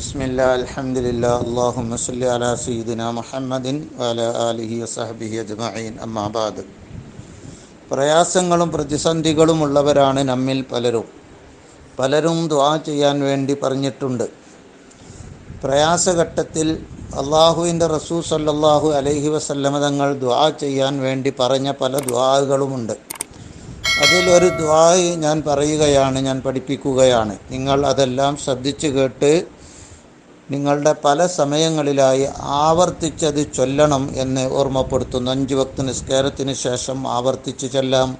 بسم الله الحمد لله اللهم صل على سيدنا محمد وعلى آله وصحبه أجمعين أما بعد പ്രയാസങ്ങളും പ്രതിസന്ധികളും ഉള്ളവരാണ് നമ്മിൽ പലരും പലരും ദുആ ചെയ്യാൻ വേണ്ടി പറഞ്ഞിട്ടുണ്ട് പ്രയാസഘട്ടത്തിൽ അള്ളാഹുവിന്റെ റസൂ സല്ലല്ലാഹു അലൈഹി വസല്ലമ തങ്ങൾ ദുആ ചെയ്യാൻ വേണ്ടി പറഞ്ഞ പല ദ്വാകളുമുണ്ട് അതിലൊരു ദ്വായ് ഞാൻ പറയുകയാണ് ഞാൻ പഠിപ്പിക്കുകയാണ്. നിങ്ങൾ അതെല്ലാം ശ്രദ്ധിച്ചു കേട്ട് നിങ്ങളുടെ പല സമയങ്ങളിലായി ആവർത്തിച്ചത് ചൊല്ലണം എന്ന് ഓർമ്മപ്പെടുത്തുന്നു. അഞ്ച് വക്ത നിസ്കാരത്തിന് ശേഷം ആവർത്തിച്ച് ചൊല്ലാം.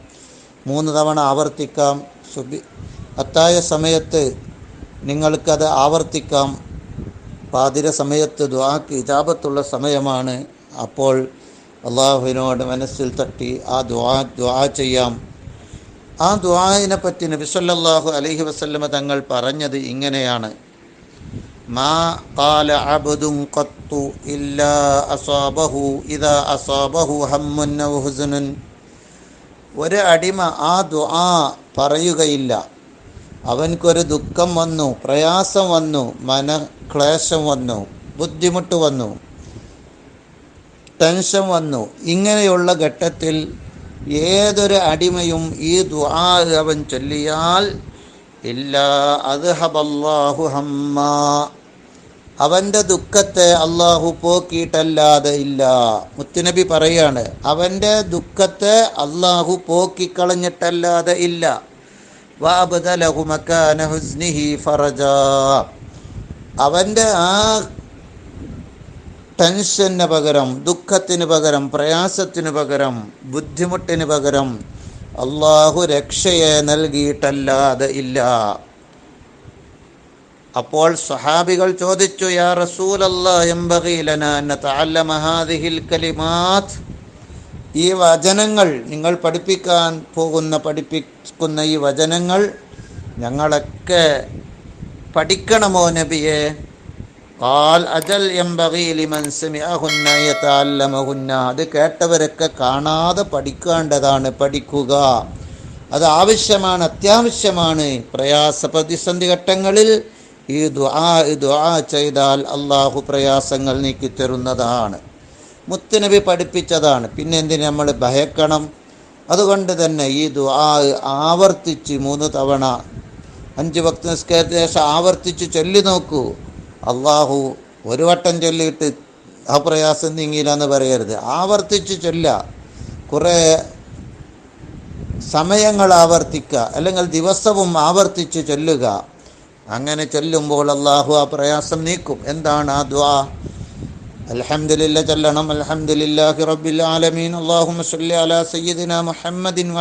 മൂന്ന് തവണ ആവർത്തിക്കാം. സുബി അത്തായ സമയത്ത് നിങ്ങൾക്കത് ആവർത്തിക്കാം. പാതിര സമയത്ത് ദ്വാക്ക് ഇജാബത്തുള്ള സമയമാണ് അപ്പോൾ അള്ളാഹുവിനോട് മനസ്സിൽ തട്ടി ആ ദ്വാ ദ്വാ ചെയ്യാം ആ ദ്വായിനെ പറ്റി നബിസല്ലാഹു അലൈഹി വസല്ലമ തങ്ങൾ പറഞ്ഞത് ഇങ്ങനെയാണ് മാ قال عبد قط إلا أصابه إذا أصابه هم أو حزن ഒരു അടിമ ആ ദുആ പറയുകയില്ല അവൻക്കൊരു ദുഃഖം വന്നു പ്രയാസം വന്നു മനക്ലേശം വന്നു ബുദ്ധിമുട്ട് വന്നു ടെൻഷൻ വന്നു. ഇങ്ങനെയുള്ള ഘട്ടത്തിൽ ഏതൊരു അടിമയും ഈ ദുആ അവൻ ചൊല്ലിയാൽ ഇല്ല അദ്ഹബല്ലാഹു ഹമ്മ. അവന്റെ ദുഃഖത്തെ അള്ളാഹു പോക്കിയിട്ടല്ലാതെ ഇല്ല. മുത്തുനബി പറയാണ് അവന്റെ ദുഃഖത്തെ അള്ളാഹു പോക്കിക്കളഞ്ഞിട്ടല്ലാതെ ഇല്ല. വാബദലഹു മക്കാന ഹുസ്നിഹി അവന്റെ ആ ടെൻഷന് പകരം ദുഃഖത്തിന് പകരം പ്രയാസത്തിന് പകരം ബുദ്ധിമുട്ടിന് പകരം അള്ളാഹു രക്ഷയെ നൽകിയിട്ടല്ലാതെ ഇല്ല. അപ്പോൾ സഹാബികൾ ചോദിച്ചു യാ കലിമാത് ഈ വചനങ്ങൾ നിങ്ങൾ പഠിപ്പിക്കാൻ പോകുന്ന പഠിപ്പിക്കുന്ന ഈ വചനങ്ങൾ ഞങ്ങളൊക്കെ പഠിക്കണമോ നബിയെ? കാൽ അജൽ അത് കേട്ടവരൊക്കെ കാണാതെ പഠിക്കേണ്ടതാണ് പഠിക്കുക. അത് ആവശ്യമാണ് അത്യാവശ്യമാണ്. പ്രയാസ പ്രതിസന്ധി ഘട്ടങ്ങളിൽ ഈ ദുആ ദുആ ചെയ്താൽ അള്ളാഹു പ്രയാസങ്ങൾ നീക്കി നീക്കിത്തരുന്നതാണ് മുത്തുനബി പഠിപ്പിച്ചതാണ്. പിന്നെ എന്തിനു നമ്മൾ ഭയക്കണം? അതുകൊണ്ട് തന്നെ ഈ ദുആ ആവർത്തിച്ച് മൂന്ന് തവണ അഞ്ച് ഭക്ത നിസ്കാരത്തിന് ശേഷം ആവർത്തിച്ച് ചൊല്ലി നോക്കൂ. അള്ളാഹു ഒരു വട്ടം ചൊല്ലിയിട്ട് ആ പ്രയാസം നീങ്ങിയില്ല എന്ന് പറയരുത്. ആവർത്തിച്ച് ചൊല്ല. കുറേ സമയങ്ങൾ ആവർത്തിക്കുക അല്ലെങ്കിൽ ദിവസവും ആവർത്തിച്ച് ചൊല്ലുക. അങ്ങനെ ചൊല്ലുമ്പോൾ അള്ളാഹു ആ പ്രയാസം നീക്കും. എന്താണ് ആ ദ്വാ? അലഹമില്ല ചൊല്ലണം. അൽഹംദുലില്ലാഹി റബ്ബിൽ ആലമീൻ. സയ്യിദിന മുഹമ്മദിൻ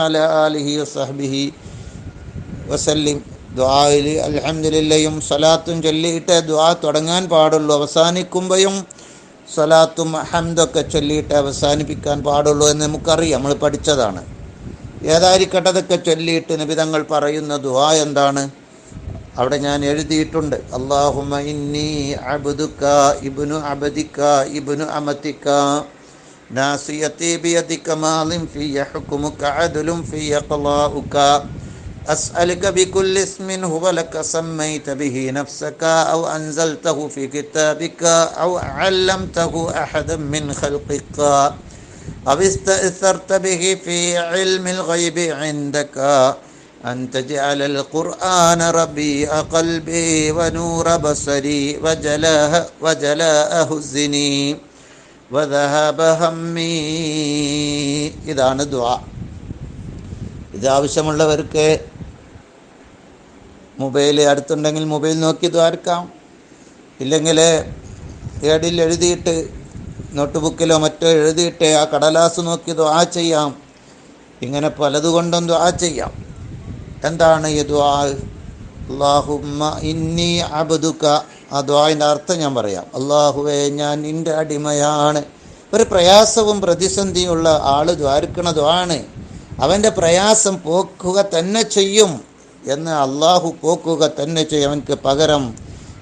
വസല്ലിം. ദ്വായിൽ അലഹമില്ലയും സലാത്തും ചൊല്ലിയിട്ട് ദ്വാ തുടങ്ങാൻ പാടുള്ളൂ. അവസാനിക്കുമ്പോഴും സലാത്തും അഹമ്മദൊക്കെ ചൊല്ലിയിട്ട് അവസാനിപ്പിക്കാൻ പാടുള്ളൂ എന്ന് നമുക്കറിയാം. നമ്മൾ പഠിച്ചതാണ്. ഏതായിരിക്കട്ടെ അതൊക്കെ ചൊല്ലിയിട്ട് നിബിതങ്ങൾ പറയുന്ന ദ്വാ എന്താണ്? അവിടെ ഞാൻ എഴുതിയിട്ടുണ്ട്. അള്ളാഹുമ ഇന്നി ഫിയ ഫിയ ഖളാഉക أسألك بكل اسم هو لك سميت به نفسك أو أنزلته في كتابك أو علمته أحدا من خلقك أو استأثرت به في علم الغيب عندك أن تجعل القرآن ربيع قلبي ونور بصري وجلاء وجلاء حزني وذهب همي ഇതാണ് ദുആ ഇത് ആവശ്യമുള്ളവർക്ക് മൊബൈൽ അടുത്തുണ്ടെങ്കിൽ മൊബൈൽ നോക്കി ദ്വാരക്കാം. ഇല്ലെങ്കിൽ ഏടിൽ എഴുതിയിട്ട് നോട്ട് ബുക്കിലോ മറ്റോ എഴുതിയിട്ട് ആ കടലാസ് നോക്കി ദ്വാ ചെയ്യാം. ഇങ്ങനെ പലതുകൊണ്ടും ദ്വാ ചെയ്യാം. എന്താണ് ഈ ദ്വാ? അള്ളാഹുമ്മ ഇന്നി അബുദുക്ക ആ ദ്വാന്റെ അർത്ഥം ഞാൻ പറയാം. അള്ളാഹുവെ ഞാൻ നിന്റെ അടിമയാണ്. ഒരു പ്രയാസവും പ്രതിസന്ധിയുള്ള ആൾ ദ്വാരിക്കണ അവന്റെ പ്രയാസം പോക്കുക തന്നെ ചെയ്യും. എന്ന് അള്ളാഹു പോക്കുക തന്നെ ചെയ്യവൻക്ക് പകരം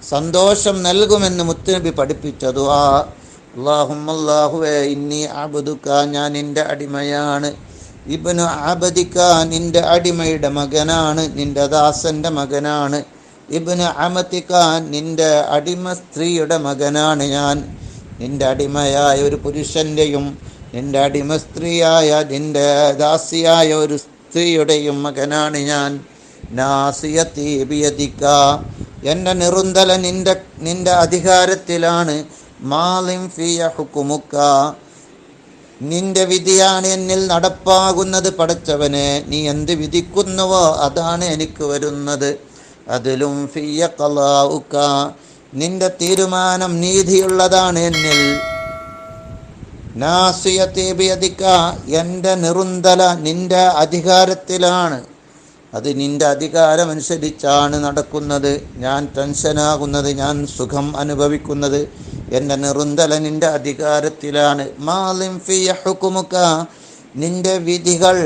സന്തോഷം നൽകുമെന്ന് മുത്തുനബി പഠിപ്പിച്ച അള്ളാഹും അള്ളാഹുമല്ലാഹുവേ ഇന്നി അബുദുക്ക ഞാൻ നിന്റെ അടിമയാണ്. ഇബനു അബദിക്ക നിന്റെ അടിമയുടെ മകനാണ്. നിന്റെ ദാസന്റെ മകനാണ്. ഇബനു അമത്തിക്ക നിന്റെ അടിമ സ്ത്രീയുടെ മകനാണ് ഞാൻ. നിന്റെ അടിമയായ ഒരു പുരുഷന്റെയും നിന്റെ അടിമ സ്ത്രീയായ നിന്റെ ദാസിയായ ഒരു സ്ത്രീയുടെയും മകനാണ് ഞാൻ. നാസിയത്തി ബിയദിക്ക നിറുന്തല നിന്റെ നിന്റെ അധികാരത്തിലാണ് മാലിം ഫിയ ഹുക്കുമുക്ക. നിന്റെ വിധിയാണ് എന്നിൽ നടപ്പാകുന്നത് പടച്ചവനെ. നീ എന്ത് വിധിക്കുന്നുവോ അതാണ് എനിക്ക് വരുന്നത്. അതിലും ഫിയ കലാവുക്ക നിന്റെ തീരുമാനം നീതിയുള്ളതാണ് എന്നിൽ. നാസിയത്തേബിയതിക്ക എന്റെ നിറുന്തല നിന്റെ അധികാരത്തിലാണ്. അത് നിന്റെ അധികാരമനുസരിച്ചാണ് നടക്കുന്നത്. ഞാൻ ടെൻഷനാകുന്നത് ഞാൻ സുഖം അനുഭവിക്കുന്നത്. എന്റെ നിറുന്തല നിന്റെ അധികാരത്തിലാണ്. നിന്റെ വിധികൾ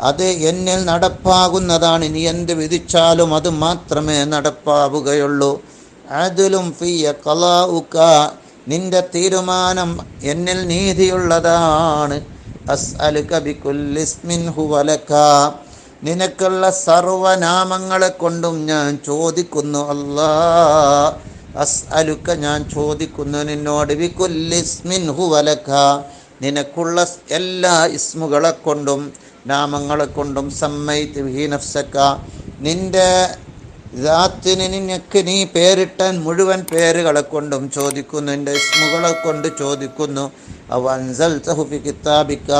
അത് എന്നിൽ നടപ്പാകുന്നതാണ്. നീ എന്ത് വിധിച്ചാലും അത് മാത്രമേ നടപ്പാവുകയുള്ളൂ. അതിലും ഫിയ കലാവുക്ക നിന്റെ തീരുമാനം എന്നിൽ നീതിയുള്ളതാണ്. അസ്അലുക ബികുല്ലിസ്മിൻ ഹുവലക നിനക്കുള്ള സർവനാമങ്ങളെ കൊണ്ടും ഞാൻ ചോദിക്കുന്നു അല്ലാ. അസ് അലുക്ക ഞാൻ ചോദിക്കുന്നു നിന്നോട് വിക്കുല്ലിസ്മിൻ ഹുവലക്ക നിനക്കുള്ള എല്ലാ ഇസ്മുകളെ കൊണ്ടും നാമങ്ങളെ കൊണ്ടും സമ്മയിത്ത് വിഹീനഫ്സക്ക നിന്റെ ദാത്തിന് നിനക്ക് നീ പേരിട്ടാൻ മുഴുവൻ പേരുകളെ കൊണ്ടും ചോദിക്കുന്നു എന്റെ ഇസ്മുകളെ കൊണ്ട് ചോദിക്കുന്നു. അവ അൻസൽ തഹുഫി കിത്താബിക്ക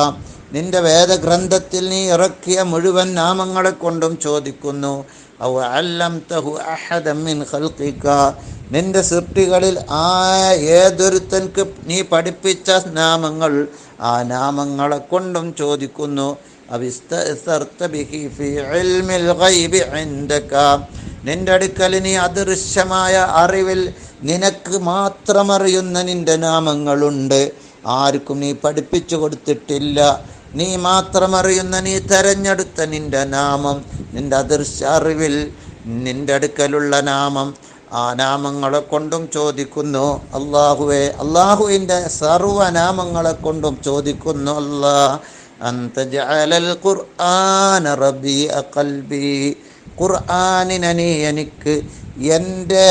നിന്റെ വേദഗ്രന്ഥത്തിൽ നീ ഇറക്കിയ മുഴുവൻ നാമങ്ങളെ കൊണ്ടും ചോദിക്കുന്നു. അവ അല്ലം തഹു അഹദമ്മിൻ ഖൽഖിക. നിന്റെ സൃഷ്ടികളിൽ ആ ഏതൊരുത്തൻക്ക് നീ പഠിപ്പിച്ച നാമങ്ങൾ ആ നാമങ്ങളെ കൊണ്ടും ചോദിക്കുന്നു. നിന്റെ അടുക്കൽ നീ അദൃശ്യമായ അറിവിൽ നിനക്ക് മാത്രമറിയുന്ന നിന്റെ നാമങ്ങളുണ്ട്. ആർക്കും നീ പഠിപ്പിച്ചു കൊടുത്തിട്ടില്ല. നീ മാത്രമറിയുന്ന നീ തെരഞ്ഞെടുത്ത നിന്റെ നാമം നിന്റെ അദൃശ്യ അറിവിൽ നിന്റെ അടുക്കലുള്ള നാമം. ആ നാമങ്ങളെ കൊണ്ടും ചോദിക്കുന്നു അള്ളാഹുവെ അള്ളാഹുവിന്റെ സർവനാമങ്ങളെ കൊണ്ടും ചോദിക്കുന്നു അല്ലാ അന്ത ജഅലൽ ഖുർആന എനിക്ക് എന്റെ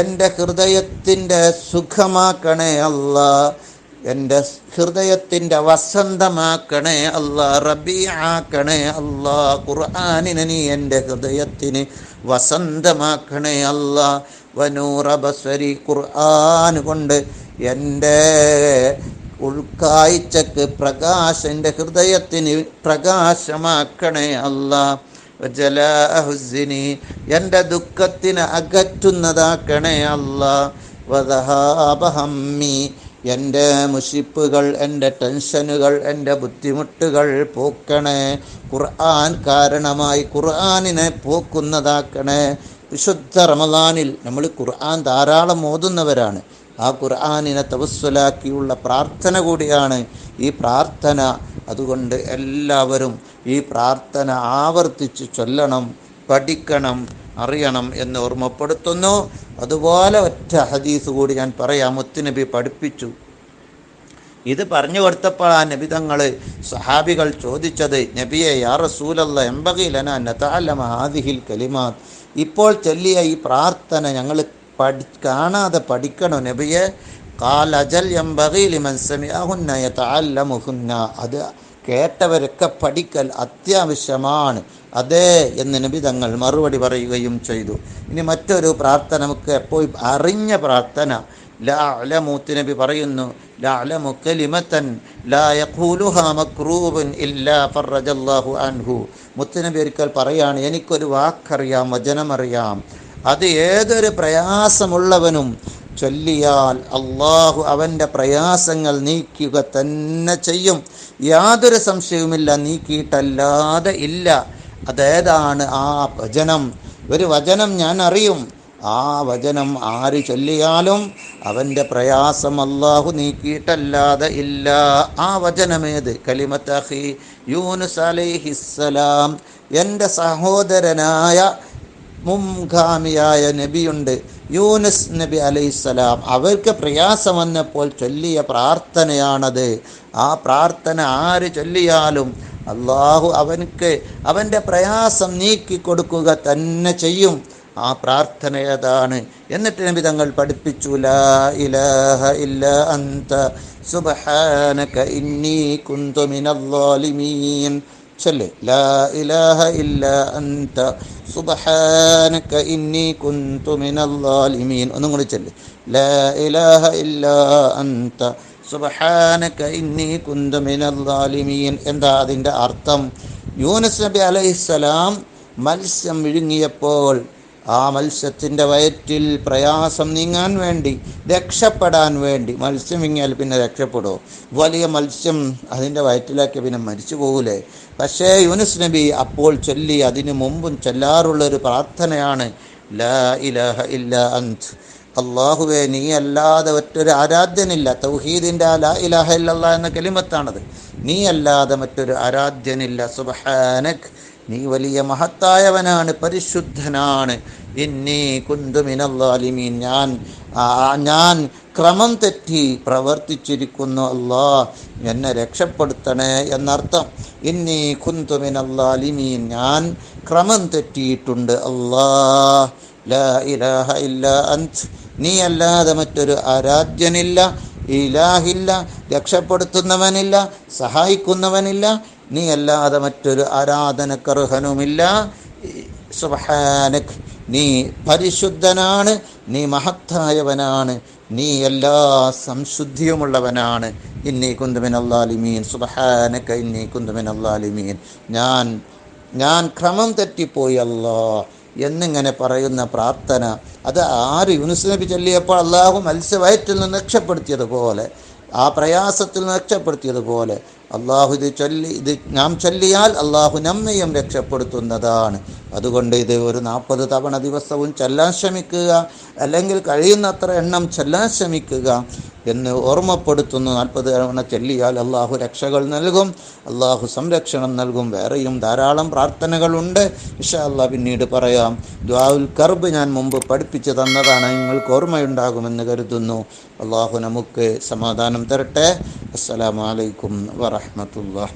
എന്റെ ഹൃദയത്തിന്റെ സുഖമാക്കണേ അല്ല. എന്റെ ഹൃദയത്തിന്റെ വസന്തമാക്കണേ അല്ലാ റബി ആക്കണേ അല്ലാ ഖുർആനിനെ നീ എന്റെ ഹൃദയത്തിന് വസന്തമാക്കണേ അല്ലാ. വനൂറ ബസ്വരി ഖുർആൻ കൊണ്ട് എന്റെ ഉൾക്കാഴ്ചക്ക് പ്രകാശം എന്റെ ഹൃദയത്തിന് പ്രകാശമാക്കണേ അല്ലാ. ജലാഹുസിനി എന്റെ ദുഃഖത്തിന് അകറ്റുന്നതാക്കണേ അല്ലാ. വദഹാബഹമ്മി എന്റെ മുഷിപ്പുകൾ എന്റെ ടെൻഷനുകൾ എന്റെ ബുദ്ധിമുട്ടുകൾ പോക്കണേ. ഖുർആൻ കാരണമായി ഖുർആനിനെ പോക്കുന്നതാക്കണേ. വിശുദ്ധ റമദാനിൽ നമ്മൾ ഖുർആൻ ധാരാളം ഓതുന്നവരാണ്. ആ ഖുർആാനിനെ തപസ്വലാക്കിയുള്ള പ്രാർത്ഥന കൂടിയാണ് ഈ പ്രാർത്ഥന. അതുകൊണ്ട് എല്ലാവരും ഈ പ്രാർത്ഥന ആവർത്തിച്ച് ചൊല്ലണം പഠിക്കണം അറിയണം എന്ന് ഓർമ്മപ്പെടുത്തുന്നു. അതുപോലെ ഒറ്റ ഹദീസ് കൂടി ഞാൻ പറയാം. മുത്തുനബി പഠിപ്പിച്ചു. ഇത് പറഞ്ഞു കൊടുത്തപ്പോഴാണ് നബി തങ്ങൾ സഹാബികൾ ചോദിച്ചത് നബിയെ യാ റസൂലല്ല എമ്പകയിലന നതാലമ കലിമാത് ഇപ്പോൾ ചൊല്ലിയ ഈ പ്രാർത്ഥന ഞങ്ങൾ പഠി കാണാതെ പഠിക്കണോ നബിയെ? കാൽ അജൽ എമ്പകയിലിമൻ സമയഹുന്ന യതഅല്ലമുഹുന്ന. അത് കേട്ടവരൊക്കെ പഠിക്കൽ അത്യാവശ്യമാണ്. അതെ എന്ന് നബി തങ്ങൾ മറുപടി പറയുകയും ചെയ്തു. ഇനി മറ്റൊരു പ്രാർത്ഥന നമുക്ക് എപ്പോഴും അറിഞ്ഞ പ്രാർത്ഥന. ലാ അലമൂത്ത് നബി പറയുന്നു ലാ كلمه لا يقولها مكروب الا فرج الله عنه متنبي ഒരിക്കൽ പറയാണ് എനിക്കൊരു വാക്കറിയാം വചനമറിയാം. അത് ഏതൊരു പ്രയാസമുള്ളവനും ചൊല്ലിയാൽ അള്ളാഹു അവന്റെ പ്രയാസങ്ങൾ നീക്കുക തന്നെ ചെയ്യും. യാതൊരു സംശയവുമില്ല നീക്കിയിട്ടല്ലാതെ ഇല്ല. അതേതാണ് ആ വചനം. ഒരു വചനം ഞാൻ അറിയും. ആ വചനം ആര് ചൊല്ലിയാലും അവന്റെ പ്രയാസം അള്ളാഹു നീക്കിയിട്ടല്ലാതെ ഇല്ല. ആ വചനമേത്? കലിമത്തഹി യൂനുസ് അലൈഹിസ്സലാം. എന്റെ സഹോദരനായ മുംഖാമിയായ നബിയുണ്ട്. യൂനസ് നബി അലൈഹിസ്സലാം. അവർക്ക് പ്രയാസം വന്നപ്പോൾ ചൊല്ലിയ പ്രാർത്ഥനയാണത്. ആ പ്രാർത്ഥന ആര് ചൊല്ലിയാലും അള്ളാഹു അവനക്ക് അവന്റെ പ്രയാസം നീക്കി കൊടുക്കുക തന്നെ ചെയ്യും. ആ പ്രാർത്ഥന ഏതാണ്? എന്നിട്ട് നബി തങ്ങൾ പഠിപ്പിച്ചു ലാ ഇലാഹ ഇല്ല ഇന്നി കുന്തു ലാ ഇലാഹ ഇല്ല ഇന്നി കുന്തു ഒന്നും കൂടി ചൊല്ല് ലാ ഇലാഹ ഇല്ല ഇന്നി കുന്തു എന്താ അതിന്റെ അർത്ഥം? യൂനസ് നബി അലൈഹിസ്സലാം മത്സ്യം വിഴുങ്ങിയപ്പോൾ ആ മത്സ്യത്തിന്റെ വയറ്റിൽ പ്രയാസം നീങ്ങാൻ വേണ്ടി രക്ഷപ്പെടാൻ വേണ്ടി. മത്സ്യം വിങ്ങിയാൽ പിന്നെ രക്ഷപ്പെടുമോ വലിയ മത്സ്യം അതിന്റെ വയറ്റിലാക്കി പിന്നെ മരിച്ചു പോകൂലേ? പക്ഷേ യൂനുസ് നബി അപ്പോൾ ചൊല്ലി അതിനു മുമ്പും ചൊല്ലാറുള്ളൊരു പ്രാർത്ഥനയാണ് ലാ ഇലഹ ഇല്ല അന്ത് അള്ളാഹുവെ നീ അല്ലാതെ മറ്റൊരു ആരാധ്യനില്ല. തൗഹീദിന്റെ ലാ ഇലാഹ ഇല്ലല്ലാ എന്ന കെലിമത്താണത്. നീ അല്ലാതെ മറ്റൊരു ആരാധ്യനില്ല. സുബഹാനക്. നീ വലിയ മഹത്തായവനാണ് പരിശുദ്ധനാണ്. ഇന്നി കുന്തുമിനല്ലാലിമീൻ ഞാൻ ഞാൻ ക്രമം തെറ്റി പ്രവർത്തിച്ചിരിക്കുന്നു അല്ലാ എന്നെ രക്ഷപ്പെടുത്തണേ എന്നർത്ഥം. ഇന്നി കുന്തുമിനല്ലാലിമീൻ ഞാൻ ക്രമം തെറ്റിയിട്ടുണ്ട് അല്ലാ ലാ ഇലാഹ ഇല്ല അന്ത് നീ അല്ലാതെ മറ്റൊരു ആരാധ്യനില്ല ഇലാഹില്ല രക്ഷപ്പെടുത്തുന്നവനില്ല സഹായിക്കുന്നവനില്ല നീ അല്ലാതെ മറ്റൊരു ആരാധനക്കർഹനുമില്ല. സുബഹാനക് നീ പരിശുദ്ധനാണ് നീ മഹത്തായവനാണ് നീ എല്ലാ സംശുദ്ധിയുമുള്ളവനാണ്. ഇന്നി കുന്തുമിൻ അള്ളാലിമീൻ സുബഹാനക്ക ഇന്നി കുന്തുമിൻ അള്ളാലിമീൻ ഞാൻ ഞാൻ ക്രമം തെറ്റിപ്പോയി അല്ലോ. എന്നിങ്ങനെ പറയുന്ന പ്രാർത്ഥന അത് ആര് യൂനുസ് നബി ചൊല്ലിയപ്പോൾ അള്ളാഹു മത്സ്യവയറ്റിൽ നിന്ന് രക്ഷപ്പെടുത്തിയതുപോലെ ആ പ്രയാസത്തിൽ നിന്ന് രക്ഷപ്പെടുത്തിയതുപോലെ അള്ളാഹു ഇത് ചൊല്ലി ഇത് നാം ചൊല്ലിയാൽ അള്ളാഹു നമ്മയും രക്ഷപ്പെടുത്തുന്നതാണ്. അതുകൊണ്ട് ഇത് ഒരു നാൽപ്പത് തവണ ദിവസവും ചൊല്ലാൻ ശ്രമിക്കുക അല്ലെങ്കിൽ കഴിയുന്നത്ര എണ്ണം ചൊല്ലാൻ ശ്രമിക്കുക. എന്ന് ഓർമ്മപ്പെടുത്തുന്നു. നാൽപ്പത് തവണ ചൊല്ലിയാൽ അള്ളാഹു രക്ഷകൾ നൽകും. അള്ളാഹു സംരക്ഷണം നൽകും. വേറെയും ധാരാളം പ്രാർത്ഥനകളുണ്ട്. ഇഷാ അള്ളാഹ് പിന്നീട് പറയാം. ദ്വാവുൽ കർബ് ഞാൻ മുമ്പ് പഠിപ്പിച്ചു തന്നതാണ്. നിങ്ങൾക്ക് ഓർമ്മയുണ്ടാകുമെന്ന് കരുതുന്നു. അള്ളാഹു നമുക്ക് സമാധാനം തരട്ടെ. അസ്സലാമലൈക്കും വറഹമത്തുള്ള